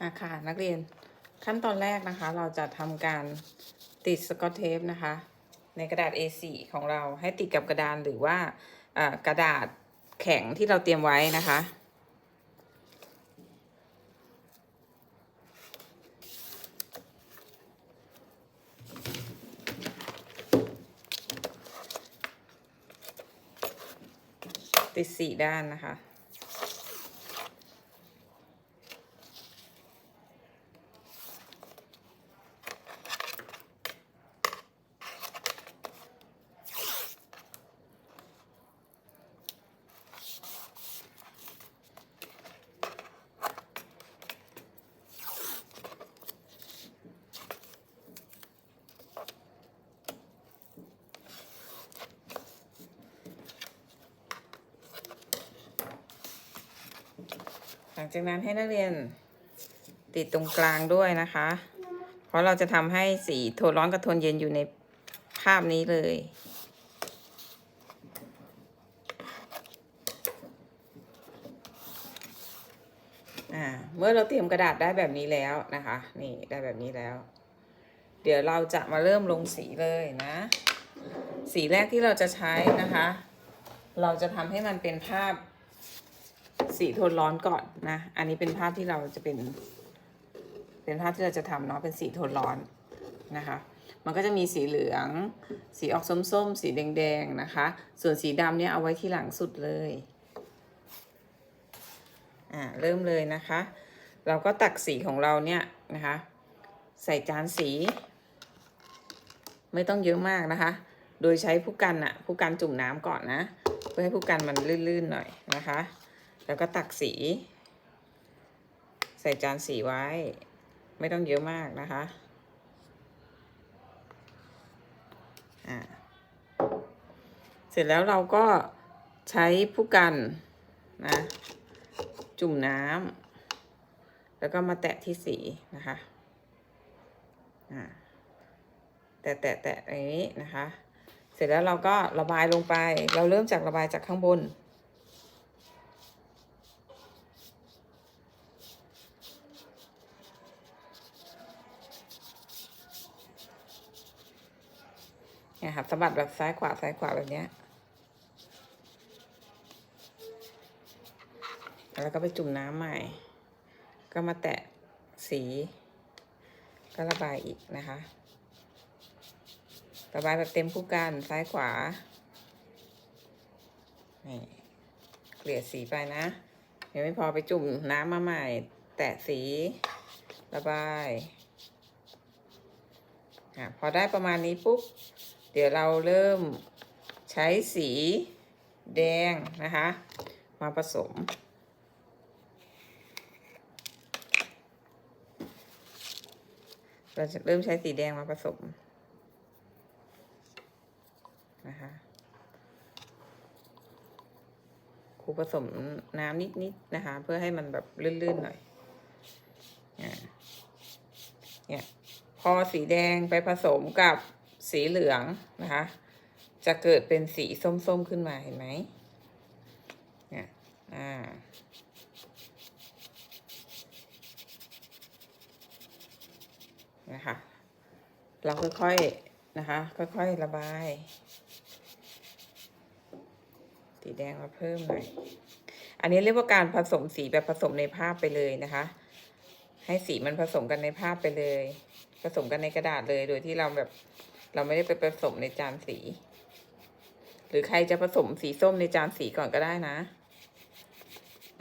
อาค่ะนักเรียนขั้นตอนแรกนะคะ เราจะทำการติดสกอตเทปนะคะ ในกระดาษ A4 ของเราให้ติดกับกระดานหรือว่าอ่ากระดาษแข็งที่เราเตรียมไว้นะคะ ติดสี่ด้านนะคะ หลังจากนั้นให้นักเรียนติดตรงกลางด้วยนะคะ เพราะเราจะทำให้สีโทนร้อนกับโทนเย็นอยู่ในภาพนี้เลยอ่าเมื่อเราเตรียมกระดาษได้แบบนี้แล้วนะคะ นี่ได้แบบนี้แล้ว เดี๋ยวเราจะมาเริ่มลงสีเลยนะ สีแรกที่เราจะใช้นะคะ เราจะทำให้มันเป็นภาพ สีโทนร้อนก่อนนะ อันนี้เป็นภาพที่เราจะเป็น เป็นภาพที่เราจะทำเนาะ เป็นสีโทนร้อนนะคะ มันก็จะมีสีเหลือง สีออกส้มๆ สีแดงๆนะคะ ส่วนสีดำเนี่ยเอาไว้ที่หลังสุดเลย อ่า เริ่มเลยนะคะ เราก็ตักสีของเราเนี่ยนะคะ ใส่จานสี ไม่ต้องเยอะมากนะคะ โดยใช้ผู้กันอะผู้กันจุ่มน้ำก่อนนะ เพื่อให้ผู้กันมันลื่นๆหน่อยนะคะ แล้วก็ตักสี ใส่จานสีไว้ ไม่ต้องเยอะมากนะคะอ่าเสร็จแล้วเราก็ใช้ผู้กันนะ จุ่มน้ำแล้วก็มาแตะที่สีนะคะอ่าแตะแตะแตะอย่างนี้นะคะ เสร็จแล้วเราก็ระบายลงไป เราเริ่มจากระบายจากข้างบน เนี่ยค่ะสะบัดแบบซ้ายขวาซ้ายขวาแบบเนี้ย แล้วก็ไปจุ่มน้ำใหม่ ก็มาแตะสี ก็ระบายอีกนะคะ ระบายแบบเต็มผู้กันซ้ายขวา นี่ เกลี่ยสีไปนะยังไม่พอไปจุ่มน้ำมาใหม่ แตะสี ระบายอะพอได้ประมาณนี้ปุ๊บ เดี๋ยวเราเริ่มใช้สีแดงนะคะ มาผสม เราจะเริ่มใช้สีแดงมาผสมนะคะครูผสมน้ำนิดๆนนะคะ เพื่อให้มันแบบลื่นๆหน่อยเนี่ยพอสีแดงไปผสมกับ สีเหลืองนะคะ จะเกิดเป็นสีส้มๆขึ้นมาเห็นไหมเนี่ยอ่านะคะเราค่อยๆนะคะ ค่อยๆระบาย สีแดงมาเพิ่มหน่อยอันนี้เรียกว่าการผสมสีแบบผสมในภาพไปเลยนะคะ ให้สีมันผสมกันในภาพไปเลย ผสมกันในกระดาษเลยโดยที่เราแบบ เราไม่ได้ไปผสมในจานสี หรือใครจะผสมสีส้มในจานสีก่อนก็ได้นะ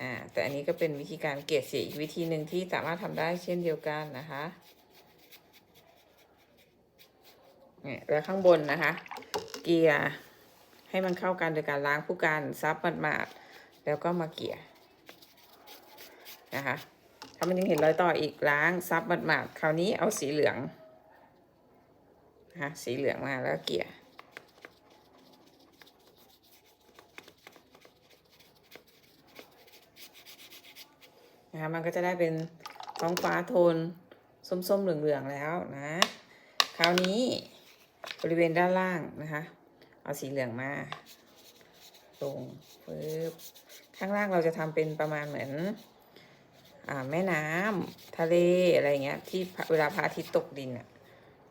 อ่า แต่อันนี้ก็เป็นวิธีการเกลี่ยสีอีกวิธีหนึ่งที่สามารถทำได้เช่นเดียวกันนะคะเนี่ยแล้วข้างบนนะคะ เกลี่ยให้มันเข้ากันโดยการล้างผู้กันซับหมาดๆแล้วก็มาเกลี่ยนะคะ ถ้ามันยังเห็นรอยต่ออีกล้างซับหมาดๆคราวนี้เอาสีเหลือง นะคะสีเหลืองมาแล้วเกลี่ยนะคะมันก็จะได้เป็นท้องฟ้าโทนส้มๆเหลืองๆแล้วนะคราวนี้บริเวณด้านล่างนะคะ เอาสีเหลืองมาลงปึ๊บข้างล่างเราจะทำเป็นประมาณเหมือนอแม่น้ำทะเลอะไรเงี้ยที่เวลาพระอาทิตย์ตกดินอะ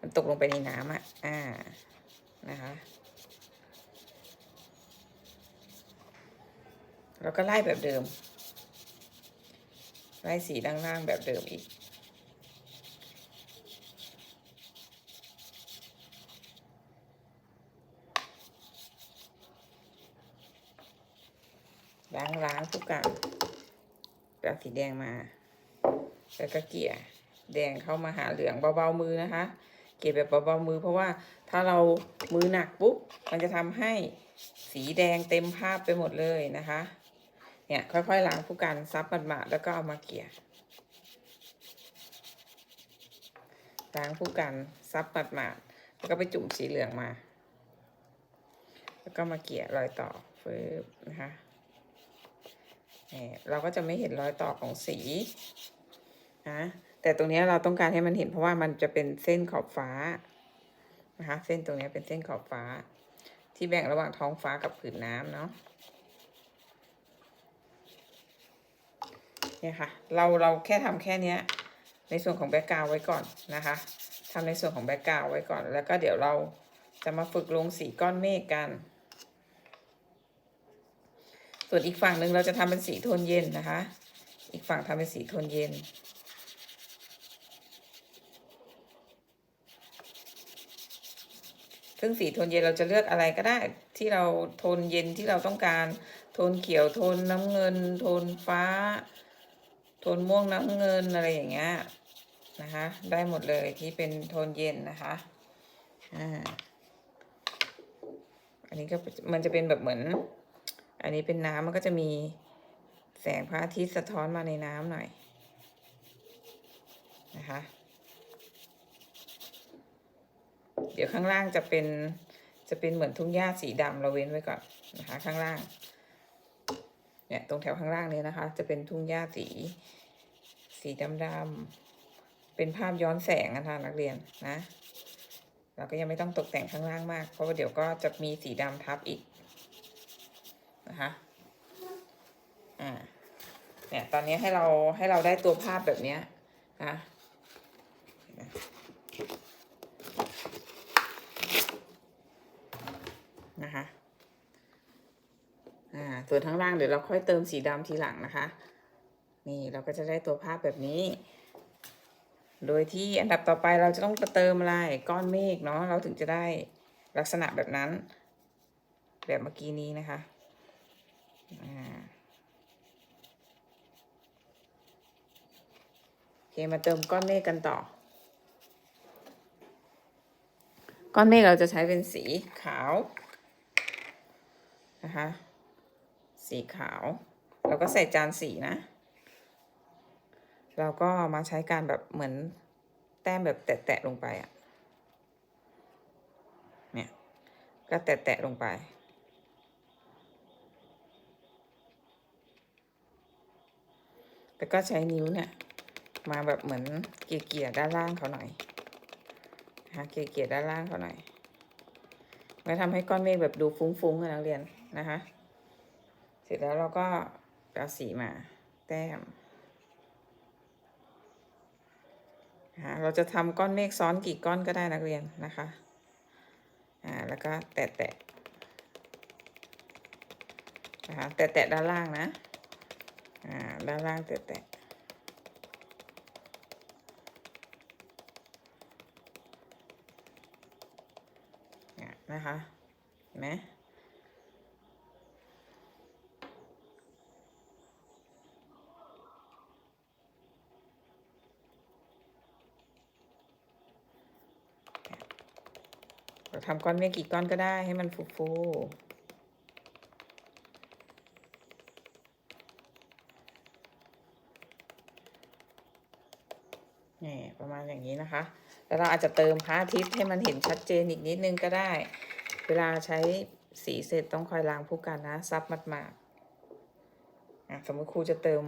มันตกลงไปในน้ำอะ อ่า นะคะ แล้วก็ไล่แบบเดิม ไล่สีด้านล่างแบบเดิมอีก ล้างล้างทุกกันไปเอาสีแดงมา แล้วก็เกี่ย แดงเข้ามาหาเหลืองเบาๆมือนะคะ เกลี่ยแบบเบาๆมือ เพราะว่าถ้าเรามือหนักปุ๊บมันจะทำให้สีแดงเต็มภาพไปหมดเลยนะคะ เนี่ยค่อยๆล้างผู้กันซับหมาดๆแล้วก็เอามาเกี่ยล้างผู้กันซับหมาดๆแล้วก็ไปจุ่มสีเหลืองมา แล้วก็มาเกี่ยรอยต่อฟืบนะคะเนี่ยเราก็จะไม่เห็นรอยต่อของสีนะ แต่ตรงนี้เราต้องการให้มันเห็นเพราะว่ามันจะเป็นเส้นขอบฟ้านะคะเส้นตรงนี้เป็นเส้นขอบฟ้า ที่แบ่งระหว่างท้องฟ้ากับผืนน้ำเนาะเนี่ยค่ะเราเราแค่ทำแค่เนี้ยในส่วนของแบ็กกราวไว้ก่อนนะคะทำในส่วนของแบ็กกราวไว้ก่อน แล้วก็เดี๋ยวเราจะมาฝึกลงสีก้อนเมฆกัน ส่วนอีกฝั่งหนึ่งเราจะทำเป็นสีโทนเย็นนะคะ อีกฝั่งทำเป็นสีโทนเย็น ซึ่งสีโทนเย็นเราจะเลือกอะไรก็ได้ที่เราโทนเย็นที่เราต้องการ โทนเขียวโทนน้ำเงิน โทนฟ้า โทนม่วงน้ำเงินอะไรอย่างเงี้ยนะคะ ได้หมดเลยที่เป็นโทนเย็นนะคะอ่าอันนี้ก็มันจะเป็นแบบเหมือน อันนี้เป็นน้ำมันก็จะมีแสงพระอาทิตย์สะท้อนมาในน้ำหน่อยนะคะ เดี๋ยวข้างล่างจะเป็นจะเป็นเหมือนทุ่งหญ้าสีดำเราเว้นไว้ก่อนนะคะข้างล่าง เนี่ยตรงแถวข้างล่างนี้นะคะ จะเป็นทุ่งหญ้าสีสีดำดำเป็นภาพย้อนแสงนะคะนักเรียนนะเราก็ยังไม่ต้องตกแต่งข้างล่างมาก เพราะว่าเดี๋ยวก็จะมีสีดำทับอีกนะคะอ่าเนี่ยตอนนี้ให้เราให้เราได้ตัวภาพแบบนี้นะ นะคะ อ่า ส่วนข้างล่างเดี๋ยวเราค่อยเติมสีดำทีหลังนะคะ นี่เราก็จะได้ตัวภาพแบบนี้ โดยที่อันดับต่อไปเราจะต้องเติมอะไรก้อนเมฆเนาะเราถึงจะได้ลักษณะแบบนั้น แบบเมื่อกี้นี้นะคะ อ่าโอเคมาเติมก้อนเมฆกันต่อ ก้อนเมฆเราจะใช้เป็นสีขาว นะคะ สีขาวแล้วก็ใส่จานสีนะ เราก็มาใช้การแบบเหมือนแต้มแบบแตะๆลงไปอะ่ะ เนี่ย ก็แตะๆลงไปแล้วก็ใช้นิ้วเนี่ย มาแบบเหมือนเกี่ยๆด้านล่างเขาหน่อยนะคะเกี่ยๆด้านล่างเขาหน่อยแล้วทำให้ก้อนเมฆแบบดูฟุ้งๆอะนักเรียน นะคะ เสร็จแล้วเราก็เอาสีมา แต้มนะเราจะทำก้อนเมฆซ้อนกี่ก้อนก็ได้นักเรียนนะคะอ่าแล้วก็แตะแตะนะคะแตะแตะด้านล่างนะอ่าด้านล่างแตะแตะเนี่ยนะคะเห็นไหม ทำก้อนเมฆกี่ก้อนก็ได้ให้มันฟูๆนี่ประมาณอย่างนี้นะคะ แล้วเราอาจจะเติมพระอาทิตย์ให้มันเห็นชัดเจนอีกนิดนึงก็ได้ เวลาใช้สีเสร็จต้องคอยล้างผู้กันนะซับมัดมากสมมติครูจะเติม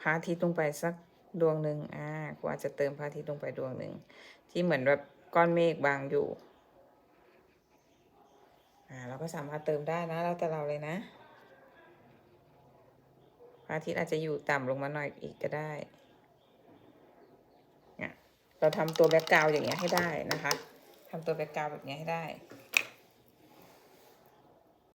พระอาทิตย์ลงไปสักดวงหนึ่งอ่าครูอาจจะเติมพระอาทิตย์ลงไปดวงหนึ่งที่เหมือนแบบก้อนเมฆบางอยู่ อ่าเราก็สามารถเติมได้นะแล้วแต่เราเลยนะพระอาทิตย์อาจจะอยู่ต่ำลงมาหน่อยอีกก็ได้เนี่ยเราทำตัวแบ็กกราวด์อย่างเงี้ยให้ได้นะคะทำตัวแบ็กกราวด์แบบเนี้ยให้ได้